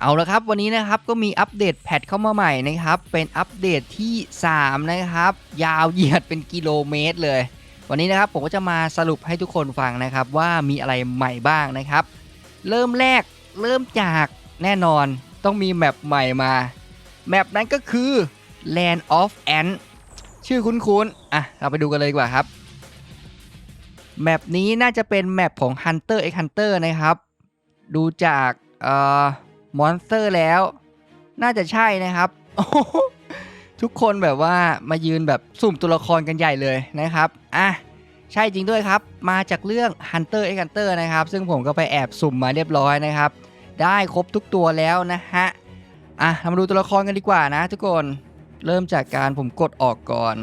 เอาละครับ วันนี้นะครับก็มีอัปเดตแพทเข้ามาใหม่นะครับ เป็นอัปเดตที่ 3 นะครับ ยาวเหยียดเป็นกิโลเมตรเลย วันนี้นะครับผมก็จะมาสรุปให้ทุกคนฟังนะครับ ว่ามีอะไรใหม่บ้างนะครับ เริ่มแรกเริ่มจากแน่นอนต้องมีแมปใหม่มา แมปนั้นก็คือ Land of Ant ชื่อคุ้นๆอะเราไปดูกันเลยดีกว่าครับ แมปนี้น่าจะเป็นแมปของ Hunter x Hunter นะครับ ดูจากเอ่อ มอนสเตอร์แล้ว น่าจะใช่นะครับทุกคนแบบว่ามายืนแบบสุ่มตัวละครกันใหญ่เลยนะครับอะใช่จริงด้วยครับ มาจากเรื่อง Hunter x Hunter นะครับ ซึ่งผมก็ไปแอบสุ่มมาเรียบร้อยนะครับ ได้ครบทุกตัวแล้วนะฮะอะเรามาดูตัวละครกันดีกว่านะทุกคนเริ่มจากการผมกดออกก่อน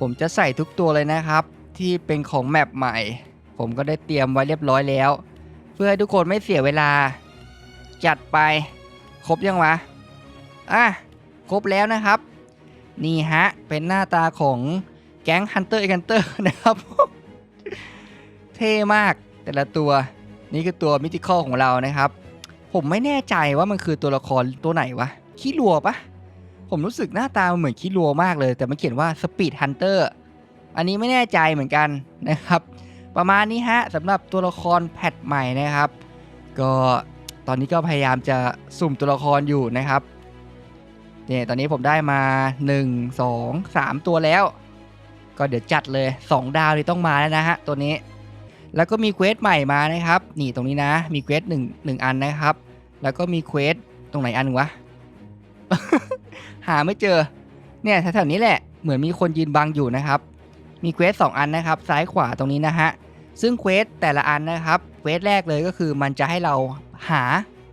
ผมจะใส่ทุกตัวเลยนะครับ ที่เป็นของแมปใหม่ ผมก็ได้เตรียมไว้เรียบร้อยแล้ว เพื่อให้ทุกคนไม่เสียเวลา จัดไป ครบยังวะ อะ ครบแล้วนะครับ นี่ฮะ เป็นหน้าตาของแก๊ง Hunter x Hunter นะครับ เท่มากแต่ละตัว นี่คือตัวมิติคอลของเรานะครับ ผมไม่แน่ใจว่ามันคือตัวละครตัวไหนวะ คิรัวปะผมรู้สึกหน้าตาเหมือนคิรัวมากเลย แต่มันเขียนว่า Speed Hunter อันนี้ไม่แน่ใจเหมือนกันนะครับ ประมาณนี้ฮะสำหรับตัวละครแพทใหม่นะครับ ก็ ตอนนี้ก็พยายามจะสุ่มตัวละครอยู่นะครับเนี่ยตอนนี้ผมได้มา 1 2 3 ตัวแล้ว ก็เดี๋ยวจัดเลย 2 ดาวที่ต้องมาแล้วนะฮะตัวนี้ แล้วก็มีเควสใหม่มานะครับ นี่ตรงนี้นะมีเควสหนึ่งหนึ่งอันนะครับ แล้วก็มีเควสตรงไหนอันวะ หาไม่เจอ เนี่ยแถวๆนี้แหละเหมือนมีคนยืนบังอยู่นะครับ มีเควสสองอันนะครับ ซ้ายขวาตรงนี้นะฮะซึ่งเควสแต่ละอันนะครับเควสแรกเลยก็คือมันจะให้เรา หา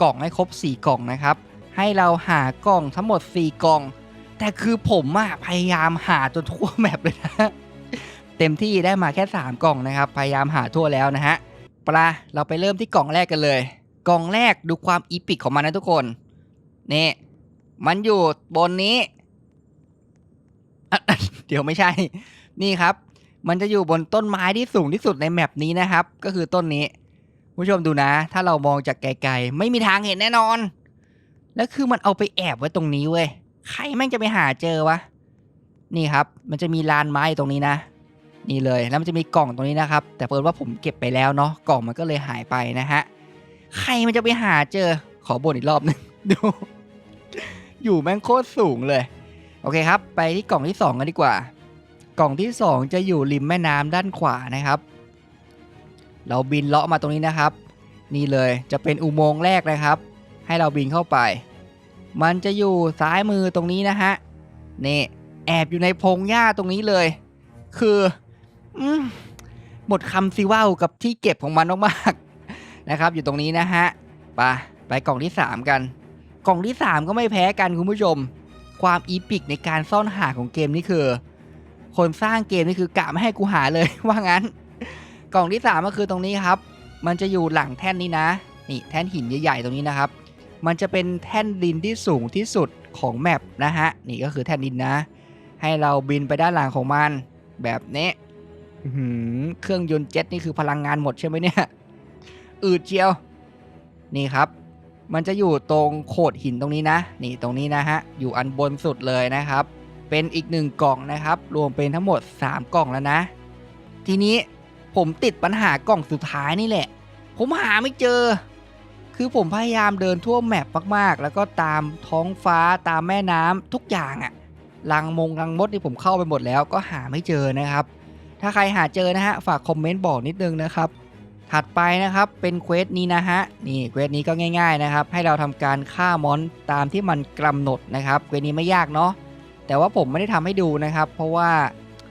กล่องให้ครบ 4 กล่องนะครับ ให้เราหากล่องทั้งหมด 4 กล่อง แต่คือผมอะพยายามหาจนทั่วแมปเลยนะ เต็มที่ได้มาแค่ 3 กล่องนะครับ พยายามหาทั่วแล้วนะฮะปลาเราไปเริ่มที่กล่องแรกกันเลย กล่องแรกดูความอีพิกของมันนะทุกคนนี่มันอยู่บนนี้ เดี๋ยวไม่ใช่ นี่ครับ มันจะอยู่บนต้นไม้ที่สูงที่สุดในแมปนี้นะครับ ก็คือต้นนี้ ผู้ชมดูนะ ถ้าเรามองจากไกลๆ ไม่มีทางเห็นแน่นอน แล้วคือมันเอาไปแอบไว้ตรงนี้เว้ย ใครแม่งจะไปหาเจอวะ นี่ครับ มันจะมีลานไม้ตรงนี้นะ นี่เลย แล้วมันจะมีกล่องตรงนี้นะครับ แต่เปิดว่าผมเก็บไปแล้วเนาะ กล่องมันก็เลยหายไปนะฮะ ใครมันจะไปหาเจอ ขอบ่นอีกรอบหนึง ดู อยู่แม่งโคตรสูงเลย โอเคครับ ไปที่กล่องที่สองกันดีกว่า กล่องที่ 2 จะอยู่ริมแม่น้ำด้านขวานะครับ เราบินเลาะมาตรงนี้นะครับ นี่เลยจะเป็นอุโมงค์แรกนะครับ ให้เราบินเข้าไป มันจะอยู่ซ้ายมือตรงนี้นะฮะนี่แอบอยู่ในพงหญ้าตรงนี้เลย คืออหมดคำซิว่าวกับที่เก็บของมันมากๆนะครับ อยู่ตรงนี้นะฮะไปไปกล่องที่ 3 กัน กล่องที่ 3 ก็ไม่แพ้กันคุณผู้ชม ความอีพิกในการซ่อนหาของเกมนี่คือ คนสร้างเกมนี่คือกะไม่ให้กูหาเลยว่างั้น กล่องที่3ก็คือตรงนี้ครับ มันจะอยู่หลังแท่นนี้นะ นี่แท่นหินใหญ่ๆตรงนี้นะครับ มันจะเป็นแท่นดินที่สูงที่สุดของแมปนะฮะ นี่ก็คือแท่นดินนะ ให้เราบินไปด้านหลังของมัน แบบนี้เครื่องยนต์เจ็ตนี่คือพลังงานหมดใช่ไหมเนี่ย อืดเจียว นี่ครับ มันจะอยู่ตรงโขดหินตรงนี้นะ นี่ตรงนี้นะฮะ อยู่อันบนสุดเลยนะครับ เป็นอีกหนึ่งกล่องนะครับ รวมเป็นทั้งหมด 3 กล่องแล้วนะ ทีนี้ ผมติดปัญหากล่องสุดท้ายนี่แหละ ผมหาไม่เจอ คือผมพยายามเดินทั่วแมปมากๆ แล้วก็ตามท้องฟ้าตามแม่น้ำทุกอย่างอะลังมงลังมดที่ผมเข้าไปหมดแล้วก็หาไม่เจอนะครับ ถ้าใครหาเจอนะฮะ ฝากคอมเมนต์บอกนิดนึงนะครับ ถัดไปนะครับเป็นเควสนี้นะฮะ นี่เควสนี้ก็ง่าย ๆนะครับ ให้เราทำการฆ่ามอนตามที่มันกำหนดนะครับเควสนี้ไม่ยากเนาะ แต่ว่าผมไม่ได้ทำให้ดูนะครับ เพราะว่า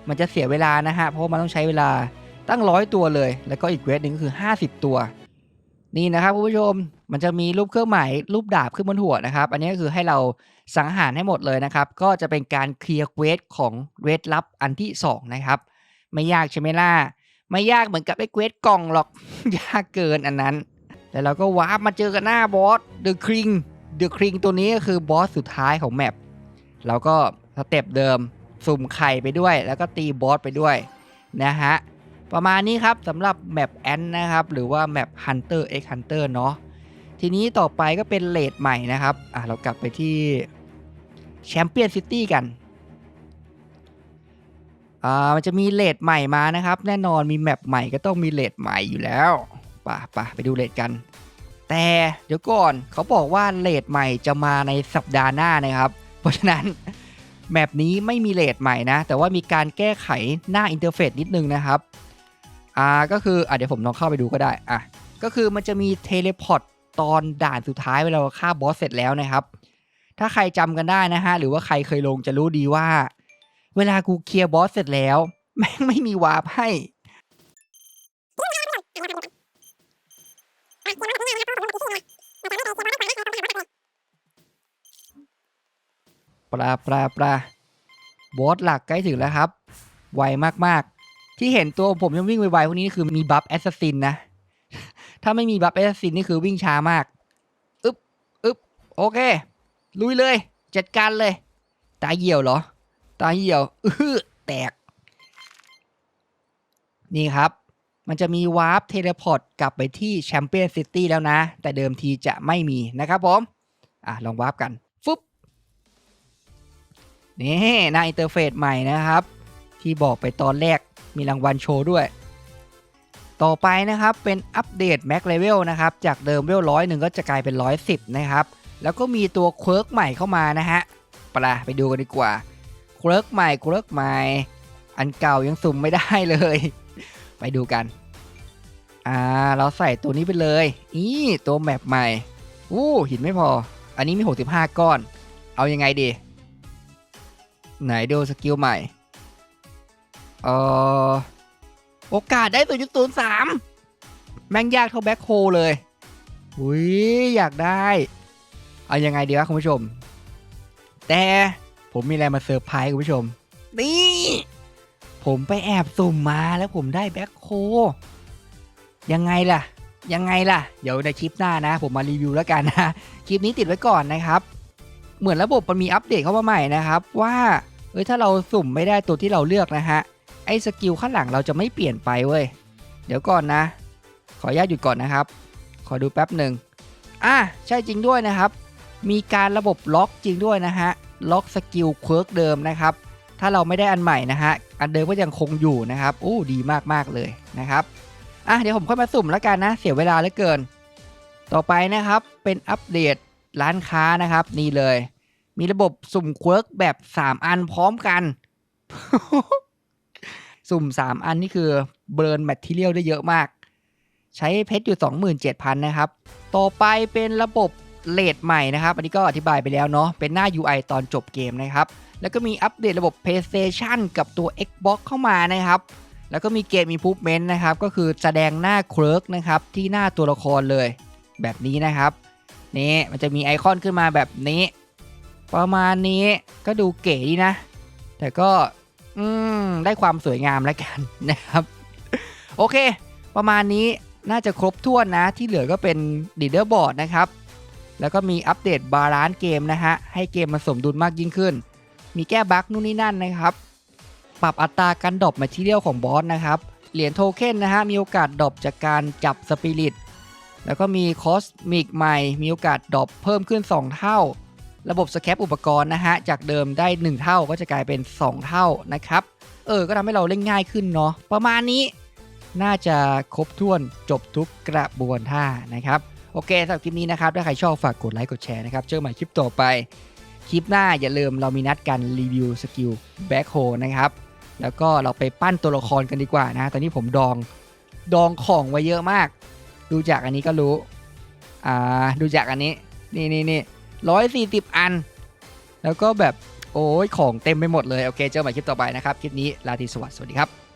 มันจะเสียเวลานะฮะ เพราะมันต้องใช้เวลา ตั้งร้อยตัวเลย แล้วก็อีกเวสหนึ่งก็คือ 50 ตัว นี่นะครับคุณผู้ชมมันจะมีรูปเครื่องหมายรูปดาบขึ้นบนหัวนะครับ อันนี้ก็คือให้เราสังหารให้หมดเลยนะครับ ก็จะเป็นการเคลียร์เวสของเวทลับอันที่สองนะครับไม่ยากใช่ไหมล่ะไม่ยากเหมือนกับไอ้เวสกล่องหรอก ยากเกินอันนั้น แต่เราก็วาร์ปมาเจอกันหน้าบอสเดอะคริงเดอะคริงตัวนี้ก็คือบอสสุดท้ายของแมปเราก็สเต็ปเดิมสุ่มไข่ไปด้วย แล้วก็ตีบอสไปด้วยนะฮะ ประมาณนี้ครับสำหรับแมปแอนนะครับ หรือว่าแมป Hunter x Hunter เนาะทีนี้ต่อไปก็เป็นเลดใหม่นะครับอะเรากลับไปที่แชมเปี้ยนซิตี้กันอ่ามันจะมีเลดใหม่มานะครับ แน่นอนมีแมปใหม่ก็ต้องมีเลดใหม่อยู่แล้วป่ะป่ะไปดูเลดกัน แต่เดี๋ยวก่อนเขาบอกว่าเลดใหม่จะมาในสัปดาห์หน้านะครับ เพราะฉะนั้นแมปนี้ไม่มีเลดใหม่นะ แต่ว่ามีการแก้ไขหน้าอินเทอร์เฟซนิดนึงนะครับ อ่าก็คืออะเดี๋ยวผมลองเข้าไปดูก็ได้อะก็คือมันจะมีเทเลพอร์ตตอนด่านสุดท้ายเวลาเราฆ่าบอสเสร็จแล้วนะครับ ถ้าใครจำกันได้นะฮะ หรือว่าใครเคยลงจะรู้ดีว่า เวลากูเคลียร์บอสเสร็จแล้ว แม่งไม่มีวาร์ปให้ ปลาปลาปลาบอสหลักใกล้ถึงแล้วครับ ไวมากๆ ที่เห็นตัวผมยังวิ่งไวๆพวกนี้คือมีบัฟแอสซัสซินนะ ถ้าไม่มีบัฟแอสซัสซินนี่คือวิ่งช้ามาก อึ๊บอึ๊บโอเค ลุยเลย จัดการเลย ตาเหี่ยวเหรอ ตาเหี่ยว อื้อแตก นี่ครับ มันจะมีวาร์ปเทเลพอร์ตกลับไปที่แชมเปี้ยนซิตี้แล้วนะ แต่เดิมทีจะไม่มีนะครับผม อะ ลองวาร์ปกัน ฟึบนี่หน้าอินเทอร์เฟซใหม่นะครับ ที่บอกไปตอนแรก มีรางวัลโชว์ด้วย ต่อไปนะครับเป็นอัปเดตแม็กเลเวลนะครับ จากเดิมเวลร้อยหนึ่งก็จะกลายเป็น 110 นะครับ แล้วก็มีตัวเคิร์กใหม่เข้ามานะฮะปะละไปดูกันดีกว่าเคิร์กใหม่เคิร์กใหม่ อันเก่ายังสุ่มไม่ได้เลย ไปดูกัน อ่า เราใส่ตัวนี้ไปเลยนี่ตัวแมปใหม่อู้หินไม่พอ อันนี้มี 65 ก้อน เอายังไงดี ไหนดูสกิลใหม่ เออโอกาสได้ 0.03 แม่งยากเท่าแบ็คโฮเลย อุ้ยอยากได้ เอายังไงดีวะคุณผู้ชม แต่ผมมีอะไรมาเซอร์ไพรส์คุณผู้ชม นี่ ผมไปแอบสุ่มมาแล้วผมได้แบ็คโฮยังไงล่ะ ยังไงล่ะ เดี๋ยวในคลิปหน้านะ ผมมารีวิวแล้วกันนะ คลิปนี้ติดไว้ก่อนนะครับ เหมือนระบบมันมีอัปเดตเข้ามาใหม่นะครับ ว่าเอ้ยถ้าเราสุ่มไม่ได้ตัวที่เราเลือกนะฮะ ไอ้สกิลข้างหลังเราจะไม่เปลี่ยนไปเว้ย เดี๋ยวก่อนนะ ขออนุญาตหยุดก่อนนะครับ ขอดูแป๊บหนึ่งอะใช่จริงด้วยนะครับ มีการระบบล็อกจริงด้วยนะฮะ ล็อกสกิลเคิร์กเดิมนะครับ ถ้าเราไม่ได้อันใหม่นะฮะ อันเดิมก็ยังคงอยู่นะครับโอ้ดีมากๆเลยนะครับ อะเดี๋ยวผมค่อยมาสุ่มแล้วกันนะ เสียเวลาเหลือเกิน ต่อไปนะครับ เป็นอัปเดตร้านค้านะครับ นี่เลย มีระบบสุ่มเคิร์กแบบ 3 อันพร้อมกัน สุ่ม 3 อันนี่คือเบิร์นแมทเทียลได้เยอะมาก ใช้เพชรอยู่ 27,000 นะครับ ต่อไปเป็นระบบเลทใหม่นะครับ อันนี้ก็อธิบายไปแล้วเนาะเป็นหน้า UI ตอนจบเกมนะครับ แล้วก็มีอัปเดตระบบ PlayStation กับตัว Xbox เข้ามานะครับแล้วก็มีเกม Improvement นะครับ ก็คือแสดงหน้าเคิร์กนะครับ ที่หน้าตัวละครเลยแบบนี้นะครับ นี่มันจะมีไอคอนขึ้นมาแบบนี้ ประมาณนี้ก็ดูเก๋ดีนะ แต่ก็ อืมได้ความสวยงามแล้วกันนะครับ โอเค ประมาณนี้น่าจะครบถ้วนนะ ที่เหลือก็เป็นดีเดอร์บอร์ดนะครับ แล้วก็มีอัปเดตบาลานซ์เกมนะฮะ ให้เกมมันสมดุลมากยิ่งขึ้น มีแก้บั๊กนู่นนี่นั่นนะครับ ปรับอัตราการดรอปมาที่เรียลของบอสนะครับ เหรียญโทเค็นนะฮะ มีโอกาสดรอปจากการจับสปิริตแล้วก็มีคอสมิกใหม่ มีโอกาสดรอปเพิ่มขึ้น 2 เท่า ระบบสแคปอุปกรณ์นะฮะ จากเดิมได้ 1 เท่าก็จะกลายเป็น 2 เท่านะครับ เออ ก็ทำให้เราเล่นง่ายขึ้นเนาะ ประมาณนี้น่าจะครบถ้วนจบทุกกระบวนท่านะครับ โอเคสำหรับคลิปนี้นะครับ ถ้าใครชอบฝากกดไลค์กดแชร์นะครับ เจอกันใหม่คลิปต่อไป คลิปหน้าอย่าลืมเรามีนัดกันรีวิวสกิลแบ็คโฮนะครับ แล้วก็เราไปปั้นตัวละครกันดีกว่านะ ตอนนี้ผมดองดองของไว้เยอะมาก ดูจากอันนี้ก็รู้ อ่า ดูจากอันนี้ นี่นี่นี่ ร้อยสี่สิบอัน แล้วก็แบบโอ้ยของเต็มไปหมดเลย โอเค เจอกันใหม่คลิปต่อไปนะครับ คลิปนี้ลาทีสวัสดิ์สวัสดีครับ